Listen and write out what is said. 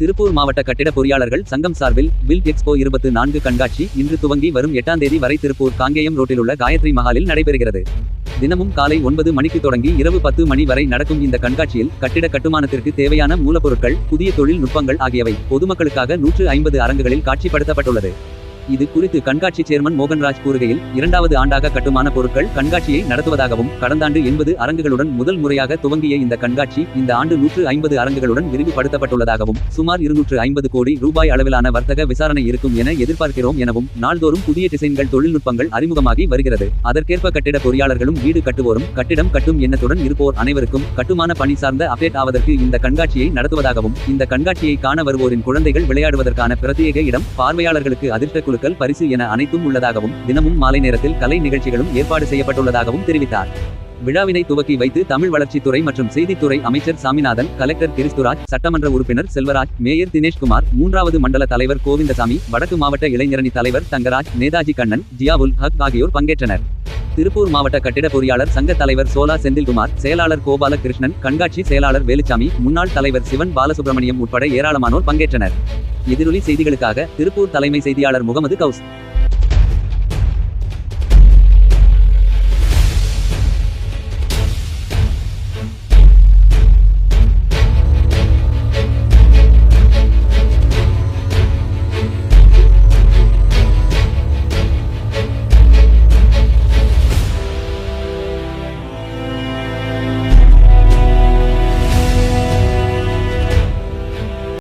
திருப்பூர் மாவட்ட கட்டிட பொறியாளர்கள் சங்கம் சார்பில் பில் எக்ஸ்போ இருபத்து நான்கு கண்காட்சி இன்று துவங்கி வரும் எட்டாம் தேதி வரை திருப்பூர் காங்கேயம் ரோட்டிலுள்ள காயத்ரி மஹாலில் நடைபெறுகிறது. தினமும் காலை ஒன்பது மணிக்கு தொடங்கி இரவு பத்து மணி வரை நடக்கும் இந்த கண்காட்சியில் கட்டிட கட்டுமானத்திற்கு தேவையான மூலப்பொருட்கள் புதிய தொழில்நுட்பங்கள் ஆகியவை பொதுமக்களுக்காக நூற்று ஐம்பது அரங்குகளில் காட்சிப்படுத்தப்பட்டுள்ளது. இது குறித்து கண்காட்சி சேர்மன் மோகன்ராஜ் கூறுகையில் இரண்டாவது ஆண்டாக கட்டுமான பொருட்கள் கண்காட்சியை நடத்துவதாகவும் கடந்த ஆண்டு எண்பது அரங்குகளுடன் முதல் முறையாக துவங்கிய இந்த கண்காட்சி இந்த ஆண்டு நூற்று ஐம்பது அரங்குகளுடன் விரிவுபடுத்தப்பட்டுள்ளதாகவும் சுமார் இருநூற்று ஐம்பது கோடி ரூபாய் அளவிலான வர்த்தக விசாரணை இருக்கும் என எதிர்பார்க்கிறோம் எனவும் நாள்தோறும் புதிய டிசைன்கள் தொழில்நுட்பங்கள் அறிமுகமாகி வருகிறது. அதற்கேற்ப கட்டிட பொறியாளர்களும் வீடு கட்டுவோரும் கட்டிடம் கட்டும் எண்ணத்துடன் இருப்போர் அனைவருக்கும் கட்டுமான பணி சார்ந்த அப்டேட் ஆவதற்கு இந்த கண்காட்சியை நடத்துவதாகவும் இந்த கண்காட்சியை காண வருவோரின் குழந்தைகள் விளையாடுவதற்கான பிரத்யேக இடம் பார்வையாளர்களுக்கு அதிர்ஷ்ட பொருட்கள் பரிசு என அனைத்தும் உள்ளதாகவும் தினமும் மாலை நேரத்தில் கலை நிகழ்ச்சிகளும் ஏற்பாடு செய்யப்பட்டுள்ளதாகவும் தெரிவித்தார். விழாவினை துவக்கி வைத்து தமிழ் வளர்ச்சித்துறை மற்றும் செய்தித்துறை அமைச்சர் சாமிநாதன் கலெக்டர் கிறிஸ்துராஜ் சட்டமன்ற உறுப்பினர் செல்வராஜ் மேயர் தினேஷ்குமார் மூன்றாவது மண்டல தலைவர் கோவிந்தசாமி வடக்கு மாவட்ட இளைஞரணி தலைவர் தங்கராஜ் நேதாஜி கண்ணன் ஜியாவுல் ஹக் ஆகியோர் பங்கேற்றனர். திருப்பூர் மாவட்ட கட்டிட பொறியாளர் சங்க தலைவர் சோலா செந்தில்குமார் செயலாளர் கோபாலகிருஷ்ணன் கண்காட்சி செயலாளர் வேலுச்சாமி முன்னாள் தலைவர் சிவன் பாலசுப்ரமணியம் உட்பட ஏராளமானோர் பங்கேற்றனர். எதிரொலி செய்திகளுக்காக திருப்பூர் தலைமை செய்தியாளர் முகமது கவுஸ்.